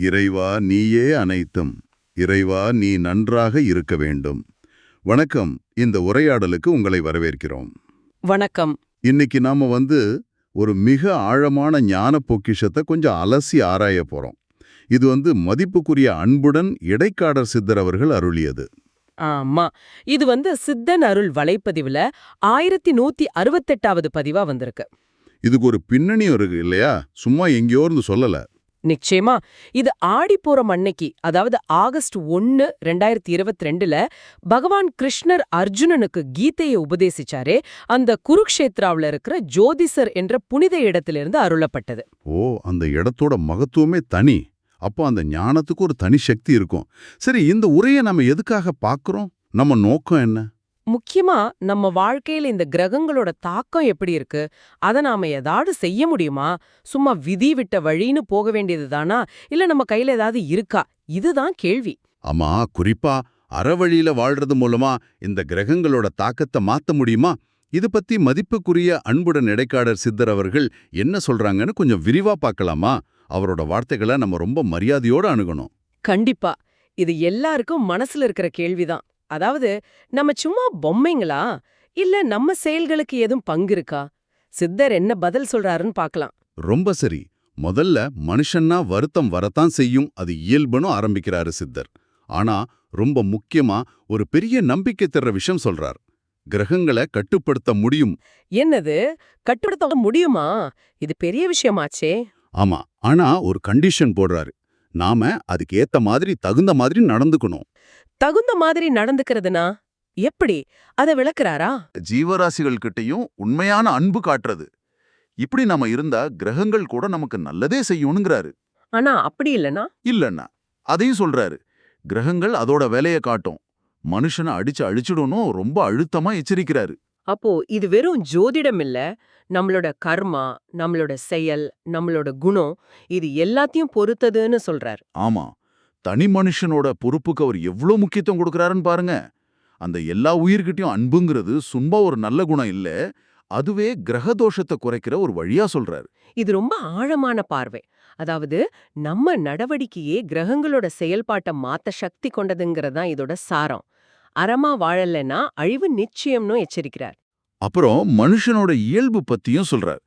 இறைவா நீயே அனைத்தும். இறைவா நீ நன்றாக இருக்க வேண்டும். வணக்கம். இந்த உரையாடலுக்கு உங்களை வரவேற்கிறோம். வணக்கம். இன்னைக்கு நாம வந்து ஒரு மிக ஆழமான ஞான பொக்கிஷத்தை கொஞ்சம் அலசி ஆராய போறோம். இது வந்து மதிப்புக்குரிய அன்புடன் இடைக்காடர் சித்தர் அவர்கள் அருளியது. ஆமா. இது வந்து சித்தன் அருள் வலைப்பதிவுல ஆயிரத்தி நூத்தி அறுபத்தெட்டாவது பதிவா வந்திருக்கு. இதுக்கு ஒரு பின்னணி இருக்கு இல்லையா? சும்மா எங்கேயோ இருந்து சொல்லல. நிச்சயமா. இது ஆடிப்போறம் அன்னைக்கு அதாவது ஆகஸ்ட் ஒன்னு ரெண்டாயிரத்தி இருபத்தி ரெண்டுல பகவான் கிருஷ்ணர் அர்ஜுனனுக்கு கீதையை உபதேசிச்சாரே அந்த குருக்ஷேத்ராவுல இருக்கிற ஜோதிசர் என்ற புனித இடத்திலிருந்து அருளப்பட்டது. ஓ அந்த இடத்தோட மகத்துவமே தனி. அப்போ அந்த ஞானத்துக்கு ஒரு தனி சக்தி இருக்கும். சரி இந்த உரையை நம்ம எதுக்காக பார்க்கறோம் நம்ம நோக்கம் என்ன? முக்கியமா நம்ம வாழ்க்கையில இந்த கிரகங்களோட தாக்கம் எப்படி இருக்கு? அத நாம ஏதாவது செய்ய முடியுமா? சும்மா விதி விட்ட வழின்னு போக வேண்டியதுதானா இல்ல நம்ம கையில ஏதாவது இருக்கா? இதுதான் கேள்வி. ஆமா குறிப்பா அறவழியில வாழ்றது மூலமா இந்த கிரகங்களோட தாக்கத்தை மாத்த முடியுமா? இது பத்தி மதிப்புக்குரிய அன்புடன் இடைக்காடர் சித்தர் அவர்கள் என்ன சொல்றாங்கன்னு கொஞ்சம் விரிவா பார்க்கலாமா? அவரோட வார்த்தைகளை நம்ம ரொம்ப மரியாதையோட அணுகணும். கண்டிப்பா. இது எல்லாருக்கும் மனசுல இருக்கிற கேள்விதான். அதாவது நம்ம சும்மா பொம்மைங்களா? இல்ல நம்ம செயல்களுக்கு எதுவும் பங்கு இருக்கா? சித்தர் என்ன பதில் சொல்றாருன்னு பார்க்கலாம் ரொம்ப சரி. முதல்ல மனுஷன்னா வருத்தம் வரத்தான் செய்யும். அது இயல்புன்னு ஆரம்பிக்கிறாரு சித்தர். ஆனா ரொம்ப முக்கியமா ஒரு பெரிய நம்பிக்கை தர்ற விஷயம் சொல்றார். கிரகங்களை கட்டுப்படுத்த முடியும். என்னது? கட்டுப்படுத்த முடியுமா? இது பெரிய விஷயமாச்சே. ஆமா. ஆனா ஒரு கண்டிஷன் போடுறாரு. நாம அதுக்கு ஏத்த மாதிரி தகுந்த மாதிரி நடந்துக்கணும். தகுந்த மாதிரி நடந்துக்கிறதுனா எப்படி? அத விளக்குறாரா? ஜீவராசிகள் கிட்டயும் உண்மையான அன்பு காட்டுறது. இப்படி நம்ம இருந்தா கிரகங்கள் கூட நமக்கு நல்லதே செய்யும்ங்கிறாரு ஆனா அப்படி இல்லனா இல்லன்னா அதையும் சொல்றாரு. கிரகங்கள் அதோட வேலையை காட்டும். மனுஷனை அடிச்சு அழிச்சிடணும் ரொம்ப அழுத்தமா எச்சரிக்கிறாரு. அப்போ இது வெறும் ஜோதிடம் இல்ல. நம்மளோட கர்மா நம்மளோட செயல் நம்மளோட குணம் இது எல்லாத்தையும் பொறுத்ததுன்னு சொல்றார். ஆமா. தனி மனுஷனோட பொறுப்புக்கு அவர் எவ்வளவு முக்கியத்துவம் கொடுக்கறாருன்னு பாருங்க. அந்த எல்லா உயிர்கிட்டயும் அன்புங்கிறது சும்மா ஒரு நல்ல குணம் இல்ல. அதுவே கிரக தோஷத்தை குறைக்கிற ஒரு வழியா சொல்றாரு. இது ரொம்ப ஆழமான பார்வை. அதாவது நம்ம நடவடிக்கையே கிரகங்களோட செயல்பாட்டை மாத்த சக்தி கொண்டதுங்கிறதான் இதோட சாரம். அறமா வாழலைன்னா அழிவு நிச்சயம்னு எச்சரிக்கிறார். அப்புறம் மனுஷனோட இயல்பு பத்தியும் சொல்றார்.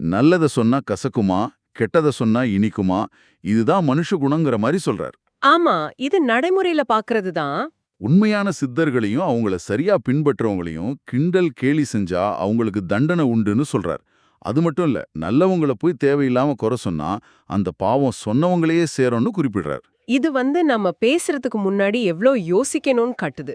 நல்லத சொன்னா கசக்குமா கெட்டத சொன்னா இனிக்குமா இதுதான் மனுஷ குணங்கிற மாதிரி சொல்றார். ஆமா இது நடைமுறையில பாக்குறது தான். உண்மையான சித்தர்களையும் அவங்கள சரியா பின்பற்றவங்களையும் கிண்டல் கேலி செஞ்சா அவங்களுக்கு தண்டனை உண்டுன்னு சொல்றார். அது மட்டும் இல்ல நல்லவங்கள போய் தேவையில்லாம குறை சொன்னா அந்த பாவம் சொன்னவங்களையே சேரும்னு குறிப்பிடுறார். இது வந்து நம்ம பேசுறதுக்கு முன்னாடி எவ்ளோ யோசிக்கணும்னு காட்டுது.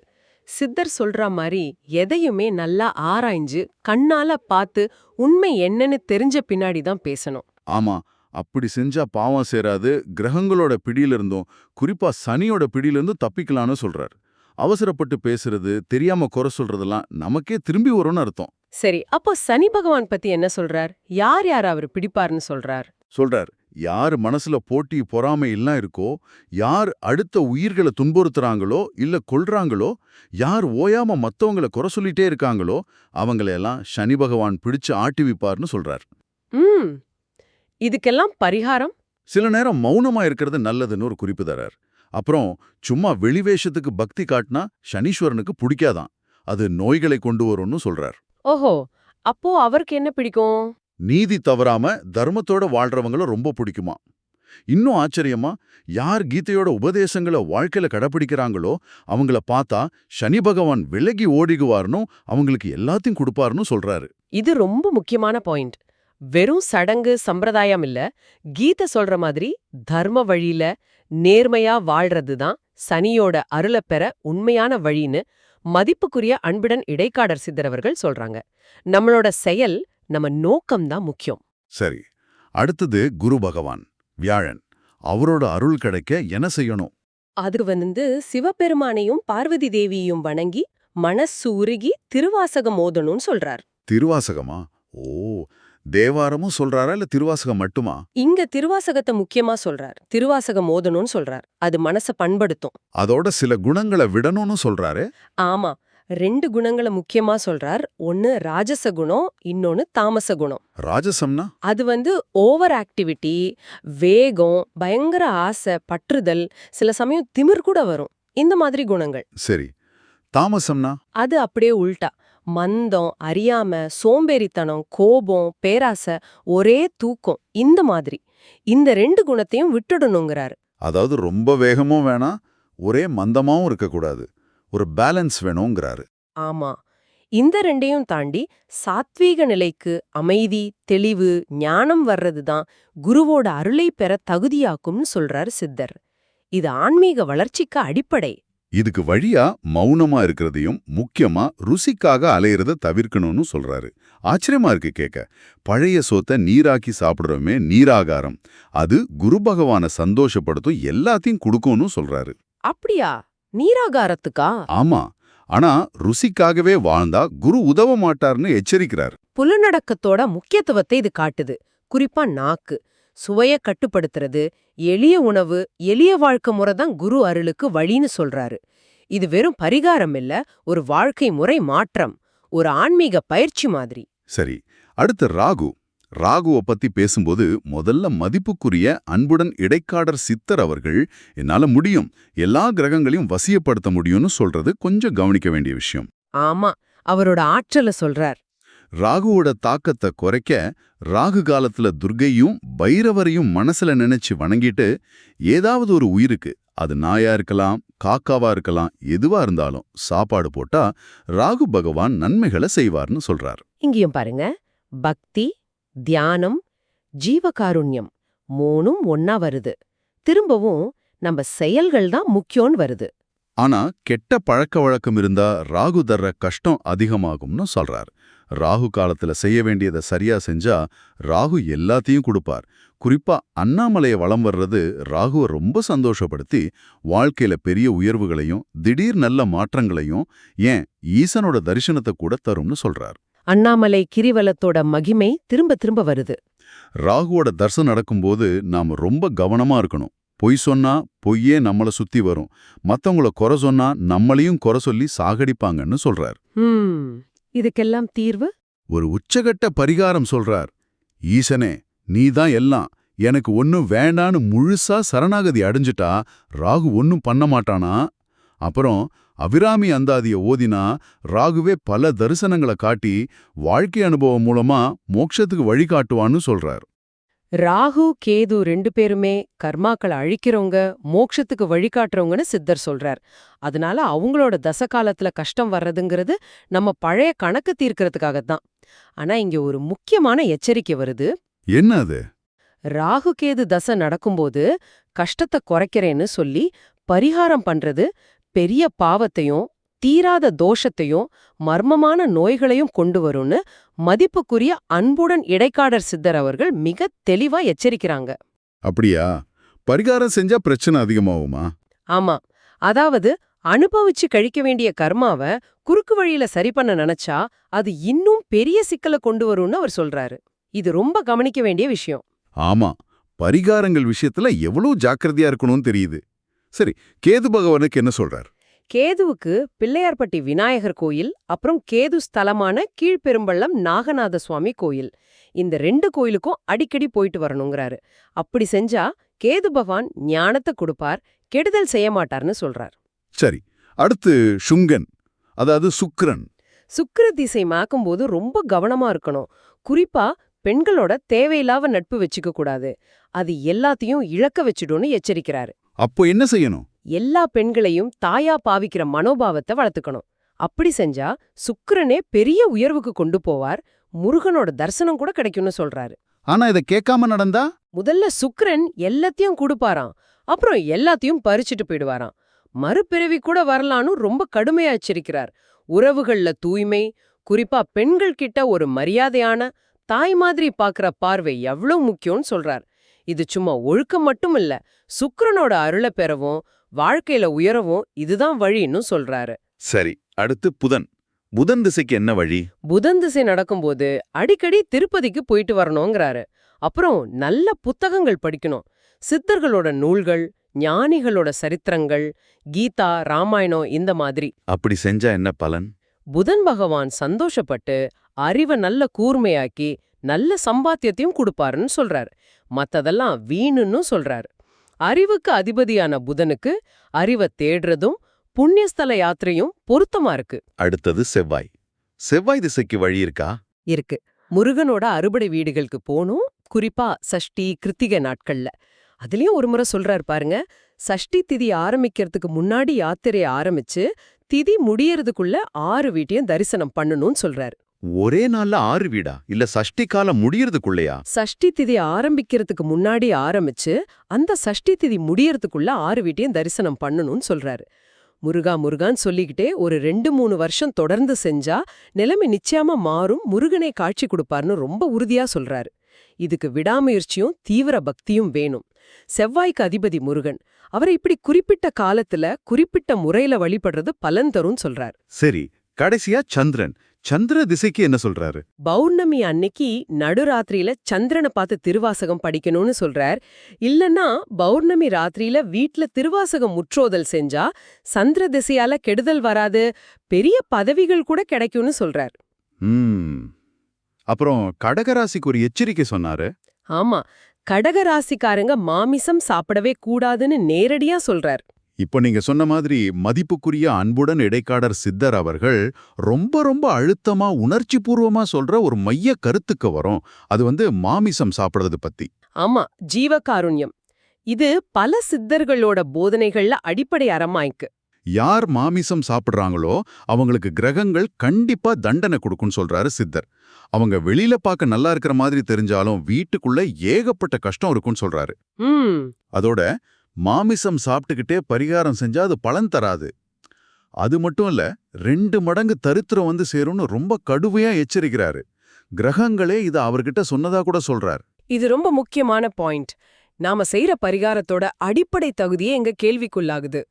சித்தர் சொல்ற மாதிரி எதையுமே நல்லா ஆராய்ஞ்சு கண்ணால பார்த்து உண்மை என்னன்னு தெரிஞ்ச பின்னாடி தான் பேசணும். ஆமா அப்படி செஞ்சா பாவம் சேராது கிரகங்களோட பிடியிலிருந்தும் குறிப்பா சனியோட பிடியிலிருந்தும் தப்பிக்கலாம்னு சொல்றார். அவசரப்பட்டு பேசுறது தெரியாம குறை சொல்றதெல்லாம் நமக்கே திரும்பி வரும்னு அர்த்தம். சரி அப்போ சனி பகவான் பத்தி என்ன சொல்றார்? யார் யார் அவர் பிடிப்பார்னு சொல்றார்? சொல்றார் யார் மனசுல போட்டி பொறாமை எல்லாம் இருக்கோ யார் அடுத்த உயிர்களை துன்புறுத்துறாங்களோ இல்ல கொல்றாங்களோ யார் ஓயாம மத்தவங்கள குறை சொல்லிட்டே இருக்காங்களோ அவங்களையெல்லாம் சனி பகவான் பிடிச்சு ஆட்டி வைப்பார்னு சொல்றார். ம். இதுக்கெல்லாம் பரிகாரம்? சில நேரம் மௌனமா இருக்கிறது நல்லதுன்னு ஒரு குறிப்பு தரார். அப்புறம் சும்மா வெளிவேஷத்துக்கு பக்தி காட்டினா சனீஸ்வரனுக்கு பிடிக்காதான். அது நோய்களை கொண்டு வரும்னு சொல்றார். ஓஹோ. அப்போ அவருக்கு என்ன பிடிக்கும்? நீதி தவறாம தர்மத்தோட வாழ்றவங்களும் ரொம்ப பிடிக்குமா? இன்னும் ஆச்சரியமா யார் கீதையோட உபதேசங்களை வாழ்க்கையில கடைப்பிடிக்கிறாங்களோ அவங்கள பார்த்தா சனி பகவான் விலகி ஓடிகுவார்னு அவங்களுக்கு எல்லாத்தையும் கொடுப்பாருன்னு சொல்றாரு. இது ரொம்ப முக்கியமான பாயிண்ட். வெறும் சடங்கு சம்பிரதாயம் இல்ல கீதை சொல்ற மாதிரி தர்ம வழியில நேர்மையா வாழ்றது தான் சனியோட அருளை பெற உண்மையான வழின்னு மதிப்புக்குரிய அன்புடன் இடைக்காடர் சித்தரவர்கள் சொல்றாங்க. நம்மளோட செயல் நம்ம நோக்கம் தான் முக்கியம். சரி அடுத்தது குரு பகவான் வியாழன். அவரோட அருள் கிடைக்க என்ன செய்யணும்? அதுக்கு வந்து சிவபெருமானையும் பார்வதி தேவியையும் வணங்கி மனசு உருகி திருவாசகம் ஓதணும்னு சொல்றார். திருவாசகமா? ஓ தேவாரமும் சொல்றாரா இல்ல திருவாசகம் மட்டுமா? இங்க திருவாசகத்தை முக்கியமா சொல்றார். திருவாசகம் ஓதணும்னு சொல்றார். அது மனச பண்படுத்தும். அதோட சில குணங்களை விடணும்னு சொல்றாரு? ஆமா ரெண்டு குணங்களை முக்கியமா சொல்றார். ஒன்னு ராஜச குணம் இன்னொன்னு தாமச குணம் ராஜசம்னா? அது வந்து ஓவர் ஆக்டிவிட்டி வேகம் பயங்கர ஆசை பற்றுதல் சில சமயம் திமிர் கூட வரும். இந்த மாதிரி குணங்கள். சரி. தாமசம்னா? அது அப்படியே உல்டா. மந்தம் அறியாம சோம்பேறித்தனம் கோபம் பேராசை ஒரே தூக்கம் இந்த மாதிரி. இந்த ரெண்டு குணத்தையும் விட்டுடணுங்கிறாரு. அதாவது ரொம்ப வேகமும் வேணாம் ஒரே மந்தமாவும் இருக்கக்கூடாது. ஒரு பேலன்ஸ் வேணுங்கிறாரு. ஆமா. இந்த ரெண்டையும் தாண்டி சாத்வீக நிலைக்கு அமைதி தெளிவு ஞானம் வர்றதுதான் குருவோட அருளை பெற தகுதியாக்கும்னு சொல்றாரு சித்தர். இது ஆன்மீக வளர்ச்சிக்கு அடிப்படை. இதுக்கு வழியா மௌனமா இருக்கிறதையும் முக்கியமா ருசிக்காக அலையறத தவிர்க்கணும்னு சொல்றாரு. ஆச்சரியமா இருக்கு கேட்க பழைய சோத்தை நீராக்கி சாப்பிடுறோமே நீராகாரம். அது குரு பகவான சந்தோஷப்படுத்தும் எல்லாத்தையும் கொடுக்கும்னு சொல்றாரு. அப்படியா? நீராகாரத்துக்கா? ஆமா. ஆனா ருசிக்காகவே வாழ்ந்தா குரு உதவ மாட்டார்னு எச்சரிக்கிறார். புலனடக்கத்தோட முக்கியத்துவத்தை இது காட்டுது. குறிப்பா நாக்கு. சுவைய கட்டுப்படுத்துறது எளிய உணவு எளிய வாழ்க்கை முறை தான் குரு அருளுக்கு வழின்னு சொல்றாரு. இது வெறும் பரிகாரம் இல்ல ஒரு வாழ்க்கை முறை மாற்றம் ஒரு ஆன்மீக பயிற்சி மாதிரி. சரி அடுத்து ராகு. ராகுவை பத்தி பேசும்போது முதல்ல மதிப்புக்குரிய அன்புடன் இடைக்காடர் சித்தர் அவர்கள் என்னால முடியும். எல்லா கிரகங்களையும் வசியப்படுத்த முடியும்னு சொல்றது கொஞ்சம் கவனிக்க வேண்டிய விஷயம். ஆமா அவரோட ஆற்றல சொல்றார். ராகுவோட தாக்கத்தை குறைக்க ராகு காலத்துல துர்க்கையும் பைரவரையும் மனசுல நினைச்சு வணங்கிட்டு ஏதாவது ஒரு உயிருக்கு அது நாயா இருக்கலாம் காக்காவா இருக்கலாம் எதுவா இருந்தாலும் சாப்பாடு போட்டா ராகு பகவான் நன்மைகளை செய்வார்னு சொல்றார். இங்கேயும் பாருங்க பக்தி தியானம் ஜீவகாருண்யம் மூணும் ஒன்னா வருது. திரும்பவும் நம்ம செயல்கள் தான் முக்கியம்னு வருது. ஆனா கெட்ட பழக்க வழக்கம் இருந்தா ராகு தர்ற கஷ்டம் அதிகமாகும்னு சொல்றார். ராகு காலத்துல செய்ய வேண்டியதை சரியா செஞ்சா ராகு எல்லாத்தையும் கொடுப்பார். குறிப்பா அண்ணாமலையை வலம் வர்றது ராகுவை ரொம்ப சந்தோஷப்படுத்தி வாழ்க்கையில பெரிய உயர்வுகளையும் திடீர் நல்ல மாற்றங்களையும் ஏன் ஈசனோட தரிசனத்தை கூட தரும்னு சொல்றார். அண்ணாமலை கிரிவலத்தோட மகிமை திரும்ப திரும்ப வருது. ராகுவோட தரிசனம் நடக்கும்போது நாம ரொம்ப கவனமா இருக்கணும். பொய் சொன்னா பொய்யே நம்மள சுத்தி வரும். மத்தவங்கள குறை சொன்னா நம்மளையும் குறை சொல்லி சாகடிப்பாங்கன்னு சொல்றார். இதுக்கெல்லாம் தீர்வு? ஒரு உச்சகட்ட பரிகாரம் சொல்றார். ஈசனே நீதான் எல்லாம். எனக்கு ஒன்னும் வேண்டான்னு முழுசா சரணாகதி அடைஞ்சிட்டா ராகு ஒன்னும் பண்ண மாட்டானா? அப்புறம் அபிராமி அந்தாதிய ஓதினா ராகுவே பல தரிசனங்களை காட்டி வாழ்க்கை அனுபவம் மூலமா மோட்சத்துக்கு வழிகாட்டுவான்னு சொல்றார். ராகு கேது ரெண்டு பேருமே கர்மாக்களை அழிக்கிறவங்க மோட்சத்துக்கு வழிகாட்டுறவங்கன்னு சித்தர் சொல்றார். அதனால அவங்களோட தச காலத்துல கஷ்டம் வர்றதுங்கிறது நம்ம பழைய கணக்கு தீர்க்கறதுக்காகத்தான். ஆனா இங்க ஒரு முக்கியமான எச்சரிக்கை வருது. என்ன அது? ராகு கேது தசை நடக்கும்போது கஷ்டத்தை குறைக்கிறேன்னு சொல்லி பரிகாரம் பண்றது பெரிய பாவத்தையும் தீராத தோஷத்தையும் மர்மமான நோய்களையும் கொண்டு வரும்னு மதிப்புக்குரிய அன்புடன் இடைக்காடர் சித்தர் அவர்கள் மிக தெளிவா எச்சரிக்கிறாங்க. அப்படியா? பரிகாரம் செஞ்சா பிரச்சனை அதிகமாகுமா? ஆமா. அதாவது அனுபவிச்சு கழிக்க வேண்டிய கர்மாவ குறுக்கு வழியில சரி பண்ண நினைச்சா அது இன்னும் பெரிய சிக்கலை கொண்டு வரும்னு அவர் சொல்றாரு. இது ரொம்ப கவனிக்க வேண்டிய விஷயம். ஆமா. பரிகாரங்கள் விஷயத்துல எவ்வளவு ஜாக்கிரதையா இருக்கணும்னு தெரியுது. சரி கேது பகவானுக்கு என்ன சொல்றார்? கேதுவுக்கு பிள்ளையார்பட்டி விநாயகர் கோயில் அப்புறம் கேது ஸ்தலமான கீழ்பெரும்பள்ளம் நாகநாத சுவாமி கோயில். இந்த ரெண்டு கோயிலுக்கும் அடிக்கடி போயிட்டு வரணுங்கிறாரு. அப்படி செஞ்சா கேது பகவான் ஞானத்தை கொடுப்பார் கெடுதல் செய்ய மாட்டார்னு சொல்றார். சரி அடுத்து சுங்கன் அதாவது சுக்கிரன். சுக்கிர திசை மாக்கும்போது ரொம்ப கவனமா இருக்கணும். குறிப்பா பெண்களோட தேவையில்லாத நட்பு வச்சுக்க கூடாது. அது எல்லாத்தையும் இழக்க வச்சிடும்னு எச்சரிக்கிறாரு. அப்போ என்ன செய்யணும்? எல்லா பெண்களையும் தாயா பாவிக்கிற மனோபாவத்தை வளர்த்துக்கணும். அப்படி செஞ்சா சுக்கிரனே பெரிய உயர்வுக்கு கொண்டு போவார் முருகனோட தரிசனம் கூட கிடைக்கும்னு சொல்றாரு. ஆனா இத கேட்காம நடந்தா? முதல்ல சுக்கிரன் எல்லாத்தையும் கொடுப்பாராம் அப்புறம் எல்லாத்தையும் பறிச்சுட்டு போயிடுவாராம். மறுபிறவி கூட வரலான்னு ரொம்ப கடுமையா எச்சரிக்கிறார். உறவுகள்ல தூய்மை குறிப்பா பெண்கள் கிட்ட ஒரு மரியாதையான தாய் மாதிரி பாக்குற பார்வை எவ்வளவு முக்கியம்னு சொல்றார். இது சும்மா ஒழுக்கம் மட்டும் இல்ல சுக்கிரனோட அருளை பெறவும் வாழ்க்கையில உயரவும் இதுதான் வழின்னு சொல்றாரு. சரி அடுத்து புதன். புதன் திசைக்கு என்ன வழி? புதன் திசை நடக்கும்போது அடிக்கடி திருப்பதிக்கு போயிட்டு வரணுங்கிறாரு. அப்புறம் நல்ல புத்தகங்கள் படிக்கணும். சித்தர்களோட நூல்கள் ஞானிகளோட சரித்திரங்கள் கீதா ராமாயணம் இந்த மாதிரி. அப்படி செஞ்சா என்ன பலன்? புதன் பகவான் சந்தோஷப்பட்டு அறிவை நல்ல கூர்மையாக்கி நல்ல சம்பாத்தியத்தையும் கொடுப்பாருன்னு சொல்றார். மத்ததெல்லாம் வீணுன்னு சொல்றார். அறிவுக்கு அதிபதியான புதனுக்கு அறிவை தேடுறதும் புண்ணியஸ்தல யாத்திரையும் பொருத்தமா இருக்கு. அடுத்தது செவ்வாய். செவ்வாய் திசைக்கு வழி இருக்கா? இருக்கு. முருகனோட அறுபடை வீடுகளுக்கு போகணும். குறிப்பா சஷ்டி கிருத்திகை நாட்கள்ல. அதுலயும் ஒரு முறை சொல்றாரு பாருங்க சஷ்டி திதி ஆரம்பிக்கிறதுக்கு முன்னாடி யாத்திரையை ஆரம்பிச்சு திதி முடியறதுக்குள்ள ஆறு வீட்டையும் தரிசனம் பண்ணணும்னு சொல்றாரு. ஒரே நாள்ல ஆறு வீடா? இல்ல சஷ்டி காலம் முடியறதுக்குள்ளயா? சஷ்டி திதி ஆரம்பிக்கிறதுக்கு முன்னாடி ஆரம்பிச்சு அந்த சஷ்டி திதி முடியறதுக்குள்ள ஆறு வீட்டையும் தரிசனம் பண்ணணும்னு சொல்றாரு. முருகா முருகான்னு சொல்லிக்கிட்டே ஒரு ரெண்டு மூணு வருஷம் தொடர்ந்து செஞ்சா நிலைமை நிச்சயமா மாறும் முருகனே காட்சி கொடுப்பார்னு ரொம்ப உறுதியா சொல்றாரு. இதுக்கு விடாமுயற்சியும் தீவிர பக்தியும் வேணும். செவ்வாய்க்கு அதிபதி முருகன். அவரை இப்படி குறிப்பிட்ட காலத்துல குறிப்பிட்ட முறையில வழிபடுறது பலன் தரும்னு சொல்றார். சரி கடைசியா சந்திரன். சந்திர திசைக்கு என்ன சொல்றாரு? பௌர்ணமி அன்னைக்கு நடுராத்திரியில சந்திரனை பார்த்து திருவாசகம் படிக்கணும்னு சொல்றார். இல்லன்னா பௌர்ணமி ராத்திரியில வீட்ல திருவாசகம் முற்றோதல் செஞ்சா சந்திர திசையால கெடுதல் வராது பெரிய பதவிகள் கூட கிடைக்கும்னு சொல்றார். அப்புறம் கடகராசிக்கு ஒரு எச்சரிக்கை சொன்னாரு. ஆமா கடக ராசிக்காரங்க மாமிசம் சாப்பிடவே கூடாதுன்னு நேரடியா சொல்றார். இப்போ நீங்க சொன்ன மாதிரி மதிப்புக்குரிய அன்புடன் இடைக்காடர் சித்தர் அவர்கள் ரொம்ப ரொம்ப அழுத்தமா உணர்ச்சி பூர்வமா சொல்ற ஒரு மைய கருத்துக்கு வரும். அது வந்து மாமிசம் சாப்பிடுறது பத்தி. ஆமா ஜீவகாருண்யம். இது பல சித்தர்களோட போதனைகள்ல அடிப்படை அறமாய்க்கு. யார் மாமிசம் சாப்பிடுறாங்களோ அவங்களுக்கு கிரகங்கள் கண்டிப்பா தண்டனை கொடுக்கும்னு சொல்றாரு சித்தர். அவங்க வெளியில பார்க்க நல்லா இருக்கிற மாதிரி தெரிஞ்சாலும் வீட்டுக்குள்ள ஏகப்பட்ட கஷ்டம் இருக்கும்னு சொல்றாரு. அதோட மாமிசம் சாப்பிட்டுக்கிட்டே பரிகாரம் செஞ்சா அது பலன் தராது. அது மட்டும் இல்ல ரெண்டு மடங்கு தரித்திரம் வந்து சேரும்னு ரொம்ப கடுமையா எச்சரிக்கிறாரு. கிரகங்களே இத அவர்கிட்ட சொன்னதா கூட சொல்றார். இது ரொம்ப முக்கியமான பாயிண்ட். நாம செய்யற பரிகாரத்தோட அடிப்படை தகுதியே எங்க கேள்விக்குள்ளாகுது.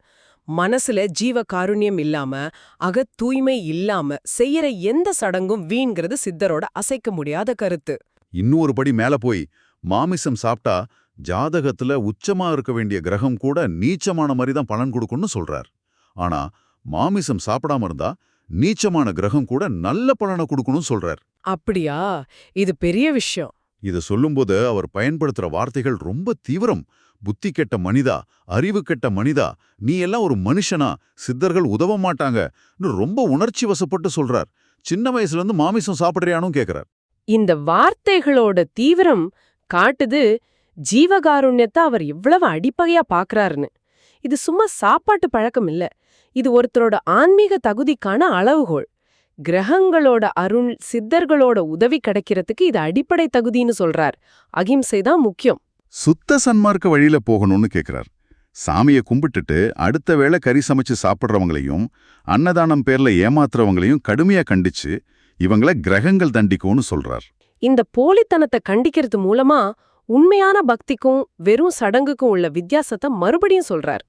மனசுல ஜீவ காருண்யம் இல்லாம அகத் தூய்மை இல்லாம செய்யற எந்த சடங்கும் வீண்கிறது சித்தரோட அசைக்க முடியாத கருத்து. இன்னொரு படி மேல போய் மாமிசம் சாப்பிட்டா ஜாதகத்துல உச்சமா இருக்க வேண்டிய கிரகம் கூட நீச்சமான மாதிரி தான் பலன் கொடுக்கும்னு சொல்றார். ஆனா மாமிசம் சாப்பிடாம இருந்தா நீச்சமான கிரகம் கூட நல்ல பலனை கொடுக்கணும்னு சொல்றார். அப்படியா? இது பெரிய விஷயம். இத சொல்லும்போது அவர் பயன்படுத்துற வார்த்தைகள் ரொம்ப தீவிரம். புத்தி கெட்ட மனிதா அறிவு கெட்ட மனிதா நீ எல்லாம் ஒரு மனுஷனா சித்தர்கள் உதவ மாட்டாங்கன்னு ரொம்ப உணர்ச்சி வசப்பட்டு சொல்றார். சின்ன வயசுல இருந்து மாமிசம் சாப்பிடுறியானும் கேக்குறார். இந்த வார்த்தைகளோட தீவிரம் காட்டுது ஜீவகாருண்யத்தை அவர் எவ்வளவு அடிப்பகையா பாக்குறாருன்னு. இது சும்மா சாப்பாட்டு பழக்கம் இல்ல. இது ஒருத்தரோட ஆன்மீக தகுதிக்கான அளவுகோல். கிரகங்களோட அருள் சித்தர்களோட உதவி கிடைக்கிறதுக்கு இது அடிப்படை தகுதின்னு சொல்றார். அகிம்சை தான் முக்கியம். சுத்த சன்மார்க்க வழியில போகணும்னு கேக்குறார். சாமியை கும்பிட்டுட்டு அடுத்த வேளை கறி சமைச்சு சாப்பிடுறவங்களையும் அன்னதானம் பேர்ல ஏமாத்துறவங்களையும் கடுமையா கண்டிச்சு இவங்கள கிரகங்கள் தண்டிக்கும்னு சொல்றார். இந்த போலித்தனத்தை கண்டிக்கிறது மூலமா உண்மையான பக்திக்கும் வெறும் சடங்குக்கும் உள்ள வித்தியாசத்தை மறுபடியும் சொல்றார்.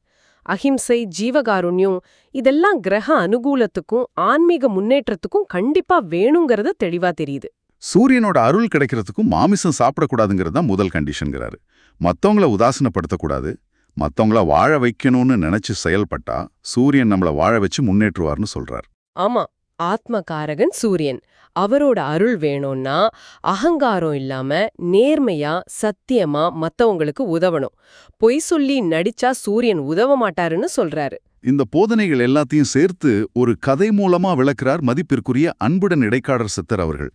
அஹிம்சை ஜீவகாருண்யம் இதெல்லாம் கிரக அனுகூலத்துக்கும் ஆன்மீக முன்னேற்றத்துக்கும் கண்டிப்பா வேணுங்கிறது தெளிவா தெரியுது. சூரியனோட அருள் கிடைக்கிறதுக்கும் மாமிசம் சாப்பிடக்கூடாதுங்கிறது தான் முதல் கண்டிஷன்கிறாரு. மத்தவங்கள உதாசனப்படுத்தக்கூடாது. மத்தவங்கள வாழ வைக்கணும்னு நினைச்சு செயல்பட்டா சூரியன் நம்மள வாழ வச்சு முன்னேற்றுவார்னு சொல்றார். ஆமா ஆத்மகாரகன் சூரியன். அவரோட அருள் வேணும்னா அகங்காரம் இல்லாம நேர்மையா சத்தியமா மத்தவங்களுக்கு உதவணும். பொய் சொல்லி நடிச்சா சூரியன் உதவ மாட்டாருன்னு சொல்றாரு. இந்த போதனைகள் எல்லாத்தையும் சேர்த்து ஒரு கதை மூலமா விளக்குறார் மதிப்பிற்குரிய அன்புடன் இடைக்காடர் சித்தர் அவர்கள்.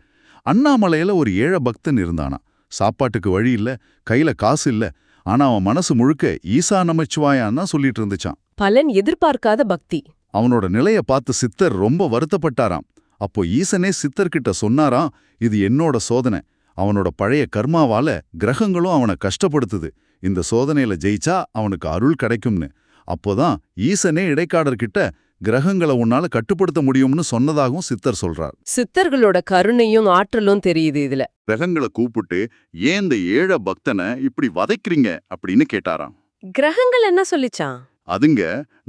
அண்ணாமலையில ஒரு ஏழ பக்தன் இருந்தானா. சாப்பாட்டுக்கு வழி இல்ல கையில காசு இல்ல ஆனா அவன் மனசு முழுக்க ஈசா நமச்சிவாயான்னு சொல்லிட்டு இருந்துச்சான் பலன் எதிர்பார்க்காத பக்தி. அவனோட நிலைய பார்த்து சித்தர் ரொம்ப வருத்தப்பட்டாராம். அப்போ ஈசனே சித்தர்கிட்ட சொன்னாராம் இது என்னோட சோதனை. அவனோட பழைய கர்மாவால கிரகங்களும் அவனை கஷ்டப்படுத்துது. இந்த சோதனையில ஜெயிச்சா அவனுக்கு அருள் கிடைக்கும்னு. அப்போதான் ஈசனே இடைக்காடர்கிட்ட கிரகங்களை உன்னால கட்டுப்படுத்த முடியும்னு சொன்னதாகவும் சித்தர் சொல்றார். சித்தர்களோட கருணையும் ஆற்றலும் தெரியுது இதுல. கிரகங்களை கூப்பிட்டு ஏன் இந்த ஏழ பக்தனை இப்படி வதைக்கிறீங்க? அப்படின்னு கேட்டாராம். கிரகங்கள் என்ன சொல்லிச்சான் அதுங்க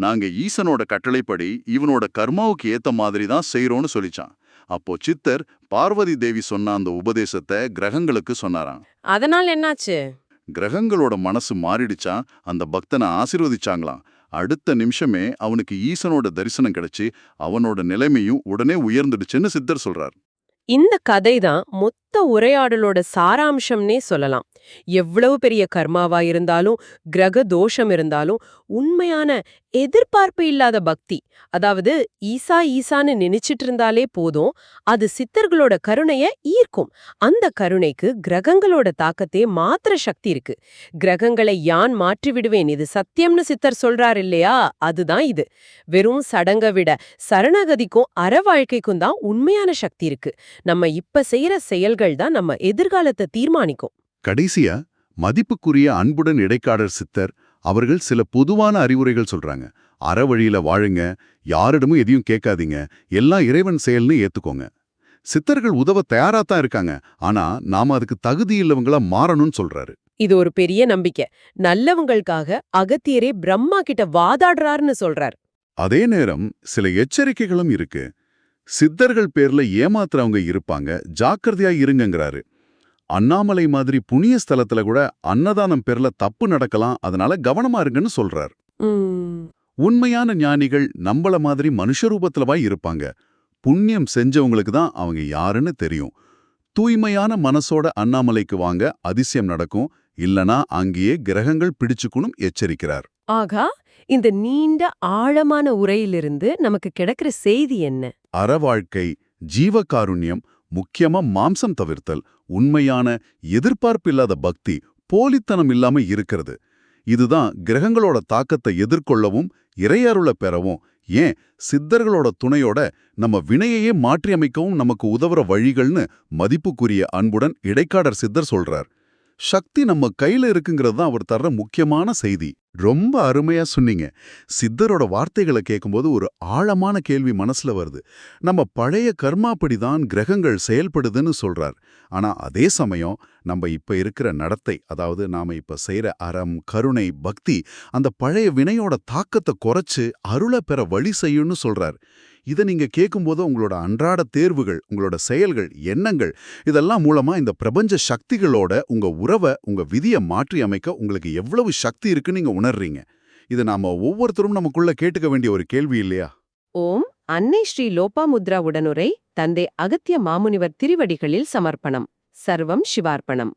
நாங்க ஈசனோட கட்டளைப்படி இவனோட கர்மாவுக்கு ஏத்த மாதிரி தான் செய்றோம்னு சொல்லிச்சான். அப்போ சித்தர் பார்வதி தேவி சொன்ன அந்த உபதேசத்தை கிரகங்களுக்கு சொன்னாராம். அதனால் என்னாச்சு? கிரகங்களோட மனசு மாறிடுச்சான் அந்த பக்தனை ஆசீர்வதிச்சாங்களாம். அடுத்த நிமிஷமே அவனுக்கு ஈசனோட தரிசனம் கிடைச்சு அவனோட நிலைமையும் உடனே உயர்ந்துடுச்சுன்னு சித்தர் சொல்றார். இந்த கதை தான் மொத்த உரையாடலோட சாராம்சம்னே சொல்லலாம். எவ்வளவு பெரிய கர்மாவா இருந்தாலும் கிரக தோஷம் இருந்தாலும் உண்மையான எதிர்பார்ப்பு இல்லாத பக்தி அதாவது ஈசா ஈசான்னு நினைச்சிட்டு இருந்தாலே போதும் அது சித்தர்களோட கருணைய ஈர்க்கும். அந்த கருணைக்கு கிரகங்களோட தாக்கத்தே மாத்திர சக்தி இருக்கு. கிரகங்களை யான் மாற்றி விடுவேன் இது சத்தியம்னு சித்தர் சொல்றார் இல்லையா? அதுதான் இது. வெறும் சடங்க விட சரணகதிக்கும் அற வாழ்க்கைக்கும் தான் உண்மையான சக்தி இருக்கு. நம்ம இப்ப செய்யற செயல்கள் தான் நம்ம எதிர்காலத்தை தீர்மானிக்கும். கடைசியா மதிப்புக்குரிய அன்புடன் இடைக்காடர் சித்தர் அவர்கள் சில பொதுவான அறிவுரைகள் சொல்றாங்க. அறவழியில வாழுங்க யாரிடமும் எதையும் கேட்காதீங்க எல்லாம் இறைவன் செயல்னு ஏத்துக்கோங்க. சித்தர்கள் உதவ தயாரா தான் இருக்காங்க. ஆனா நாம அதுக்கு தகுதி இல்லவங்களா மாறணும்னு சொல்றாரு. இது ஒரு பெரிய நம்பிக்கை. நல்லவங்களுக்காக அகத்தியரே பிரம்மா கிட்ட வாதாடுறாருன்னு சொல்றார். அதே நேரம் சில எச்சரிக்கைகளும் இருக்கு. சித்தர்கள் பேர்ல ஏமாத்துறவங்க இருப்பாங்க ஜாக்கிரதையா இருங்கங்கறாரு. அண்ணாமலை மாதிரி புண்ணிய ஸ்தலத்துல கூட அன்னதானம் பேர்ல தப்பு நடக்கலாம் அதனால கவனமா இருங்கன்னு சொல்றார். உண்மையான ஞானிகள் நம்மள மாதிரி மனுஷ ரூபத்துலவா இருப்பாங்க. புண்ணியம் செஞ்சவங்களுக்கு தான் அவங்க யாருன்னு தெரியும். தூய்மையான மனசோட அண்ணாமலைக்கு வாங்க அதிசயம் நடக்கும். இல்லனா அங்கேயே கிரகங்கள் பிடிச்சுக்கணும் எச்சரிக்கிறார். ஆகா இந்த நீண்ட ஆழமான உரையிலிருந்து நமக்கு கிடைக்கிற செய்தி என்ன? அறவாழ்க்கை ஜீவகாருண்யம் முக்கியமா மாம்சம் தவிர்த்தல். உண்மையான எதிர்பார்ப்பில்லாத பக்தி போலித்தனம் இல்லாம இருக்கிறது. இதுதான் கிரகங்களோட தாக்கத்தை எதிர்கொள்ளவும் இறையருள பெறவும் ஏன் சித்தர்களோட துணையோட நம்ம வினையையே மாற்றியமைக்கவும் நமக்கு உதவுற வழிகள்னு மதிப்புக்குரிய அன்புடன் இடைக்காடர் சித்தர் சொல்றார். சக்தி நம்ம கையில இருக்குங்கிறது தான் அவர் தர்ற முக்கியமான செய்தி. ரொம்ப அருமையா சொன்னீங்க. சித்தரோட வார்த்தைகளை கேட்கும்போது ஒரு ஆழமான கேள்வி மனசுல வருது. நம்ம பழைய கர்மாப்படி தான் கிரகங்கள் செயல்படுதுன்னு சொல்றார். ஆனா அதே சமயம் நம்ம இப்ப இருக்கிற நடத்தை அதாவது நாம இப்ப செய்யற அறம் கருணை பக்தி அந்த பழைய வினையோட தாக்கத்தை குறைச்சு அருளை பெற வழி செய்யும்னு சொல்றார். இதை நீங்க கேட்கும்போது உங்களோட அன்றாட தேர்வுகள் உங்களோட செயல்கள் எண்ணங்கள் இதெல்லாம் மூலமா இந்த பிரபஞ்ச சக்திகளோட உங்க உறவை உங்க விதியை மாற்றி அமைக்க உங்களுக்கு எவ்வளவு சக்தி இருக்குன்னு நீங்க உணர்றீங்க. இது நாம ஒவ்வொருத்தரும் நமக்குள்ள கேட்டுக்க வேண்டிய ஒரு கேள்வி இல்லையா? ஓம் அன்னை ஸ்ரீ லோபாமுத்ரா உடனுரை தந்தை அகத்திய மாமுனிவர் திருவடிகளில் சமர்ப்பணம். சர்வம் சிவார்ப்பணம்.